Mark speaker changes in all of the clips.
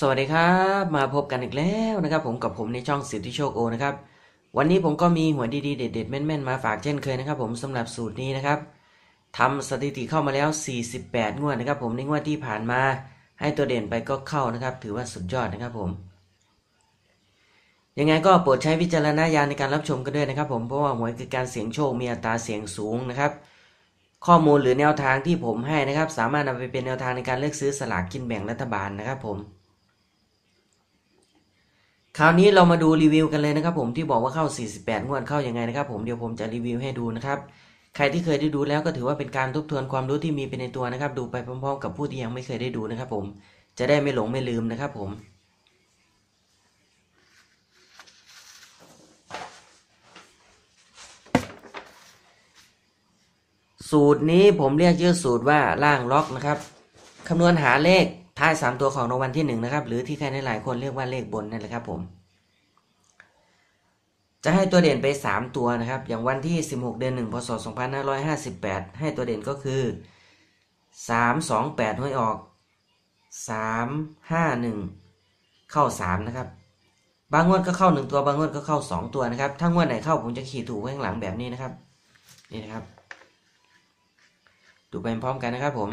Speaker 1: สวัสดีครับมาพบกันอีกแล้วนะครับ ผมกับผมในช่องสิทธิโชคโอนะครับวันนี้ผมก็มีหัวดีๆเด็ดๆแม่นๆมาฝากเช่นเคยนะครับ ผมสำหรับสูตรนี้นะครับทำสถิติเข้ามาแล้ว 48 งวดนะครับ ผมในงวดที่ผ่านมา ให้ตัวเด่นไปก็เข้านะครับ ถือว่าสุดยอดนะครับผม ยังไงก็โปรดใช้วิจารณญาณในการรับชมกันด้วยนะครับ ผมเพราะว่าหวยคือการเสี่ยงโชคมีอัตราเสี่ยงสูงนะครับ ข้อมูลหรือแนวทางที่ผมให้นะครับ สามารถนำไปเป็นแนวทางในการเลือกซื้อสลากกินแบ่งรัฐบาลนะครับ ผม คราวนี้เรามาดูรีวิวกันเลยนะครับผมที่บอกว่าเข้า 48 งวดเข้ายังไงนะครับผมเดี๋ยวผมจะรีวิวให้ดูนะครับใครที่เคยได้ดูแล้วก็ถือว่าเป็นการทบทวนความรู้ที่มีเป็นในตัวนะครับ ดูไปพร้อมๆ กับผู้ที่ยังไม่เคยได้ดูนะครับ ผมจะได้ไม่หลงไม่ลืมนะครับผมสูตรนี้ผมเรียกชื่อสูตรว่าล่างล็อกนะครับคำนวณหาเลข ท้ายสามตัวของรางวัลที่หนึ่งนะครับหรือที่ใครหลายคนเรียกว่าเลขบนนั่นแหละครับผม จะให้ตัวเด่นไป 3 ตัวนะครับ อย่างวันที่ 16 เดือน1พศ2558 ให้ตัวเด่นก็คือ 3 2 8ห้วยออก 3 5 1 เข้า 3 นะครับ บางงวดก็เข้า 1 ตัวบางงวดก็เข้า 2 ตัวนะครับ ถ้างวดไหนเข้าผมจะขีดถูกไว้ข้างหลังแบบนี้นะครับ นี่นะครับ ดูไปพร้อมกันนะครับผม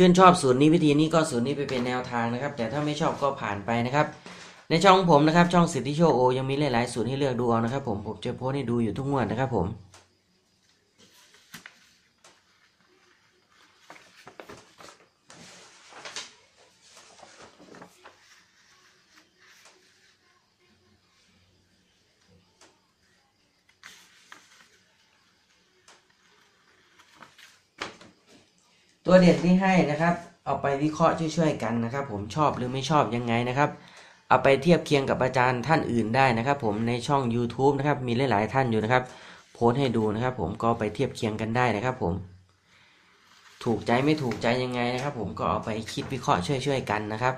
Speaker 1: ชื่นชอบสูตรนี้วิธีนี้ก็สูตรนี้ไปเป็นแนวทางนะครับ แต่ถ้าไม่ชอบก็ผ่านไปนะครับ ในช่องผมนะครับ ช่องสิทธิโชโอยังมีหลายๆสูตรให้เลือกดูเอานะครับ ผมผมจะโพสต์ให้ดูอยู่ทุกงวดนะครับผม ตัวเด่นที่ให้นะครับ เอาไปวิเคราะห์ช่วยๆกันนะครับ ผมชอบหรือไม่ชอบยังไงนะครับเอาไปเทียบเคียงกับอาจารย์ท่านอื่นได้นะครับ ผมในช่อง YouTube นะครับมีหลายๆท่านอยู่นะครับ โพสให้ดูนะครับ ผมก็ไปเทียบเคียงกันได้นะครับ ผม ถูกใจไม่ถูกใจยังไงนะครับ ผมก็เอาไปคิดวิเคราะห์ช่วยๆกันนะครับ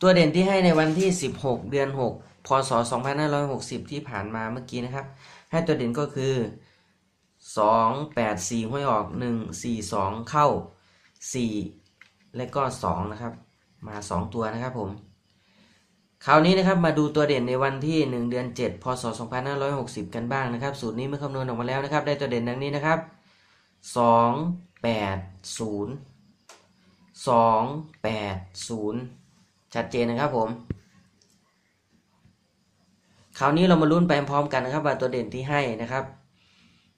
Speaker 1: ตัวเด่นที่ให้ในวันที่ 16 เดือน 6 พศ 2560 ที่ผ่านมาเมื่อกี้นะครับ ให้ตัวเด่นก็คือ 2 8 4ห้วยออก 1 4 2 เข้า 4 และก็ 2 นะครับ มา 2 ตัวนะครับผม คราวนี้นะครับมาดูตัวเด่นในวันที่ 1 เดือน 7 พศ 2560 กันบ้างนะครับ สูตรนี้เมื่อคำนวณออกมาแล้วนะครับ ได้ตัวเด่นดังนี้นะครับ 2 8 0 2 8 0 ชัดเจนนะครับผมคราวนี้เรามาลุ้นไปพร้อมกันนะครับว่าตัวเด่นที่ให้นะครับ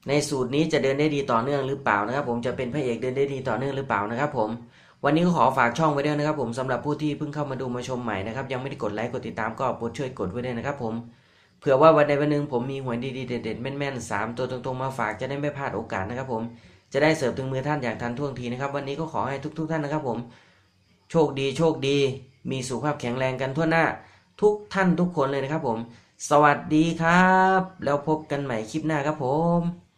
Speaker 1: ในสูตรนี้จะเดินได้ดีต่อเนื่องหรือเปล่านะครับ ผมจะเป็นพระเอกเดินได้ดีต่อเนื่องหรือเปล่านะครับ ผมวันนี้ก็ขอฝากช่องไว้ด้วยนะครับ ผมสำหรับผู้ที่เพิ่งเข้ามาดูมาชมใหม่นะครับยังไม่ได้กดไลค์กดติดตามก็โปรดช่วยกดไว้ด้วยนะครับ ผมเผื่อว่าวันใดวันหนึ่งผมมีหวยดีๆเด็ดๆแม่นๆสามตัวตรงๆมาฝากจะได้ไม่พลาดโอกาสนะครับ ผมจะได้เสิร์ฟถึงมือท่านอย่างทันท่วงทีนะครับ วันนี้ก็ขอให้ทุก ๆ ท่านนะครับ ผม โชคดีโชคดี มีสุขภาพแข็งแรงกันทั่วหน้า ทุกท่านทุกคนเลยนะครับผม สวัสดีครับ แล้วพบกันใหม่คลิปหน้าครับผม